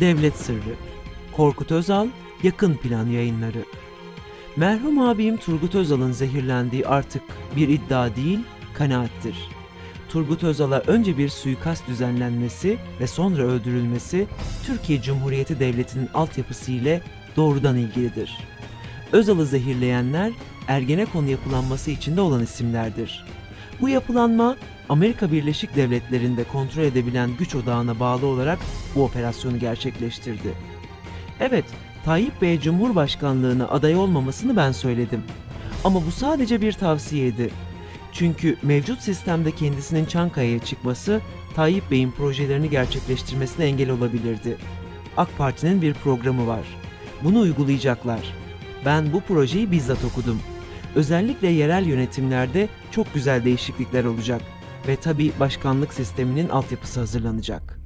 Devlet Sırrı Korkut Özal Yakın Plan Yayınları Merhum abim Turgut Özal'ın zehirlendiği artık bir iddia değil, kanaattir. Turgut Özal'a önce bir suikast düzenlenmesi ve sonra öldürülmesi Türkiye Cumhuriyeti Devleti'nin altyapısı ile doğrudan ilgilidir. Özal'ı zehirleyenler Ergenekon yapılanması içinde olan isimlerdir. Bu yapılanma Amerika Birleşik Devletleri'nde kontrol edebilen güç odağına bağlı olarak bu operasyonu gerçekleştirdi. Evet, Tayyip Bey Cumhurbaşkanlığına aday olmamasını ben söyledim. Ama bu sadece bir tavsiyeydi. Çünkü mevcut sistemde kendisinin Çankaya'ya çıkması Tayyip Bey'in projelerini gerçekleştirmesine engel olabilirdi. AK Parti'nin bir programı var. Bunu uygulayacaklar. Ben bu projeyi bizzat okudum. Özellikle yerel yönetimlerde çok güzel değişiklikler olacak ve tabii başkanlık sisteminin altyapısı hazırlanacak.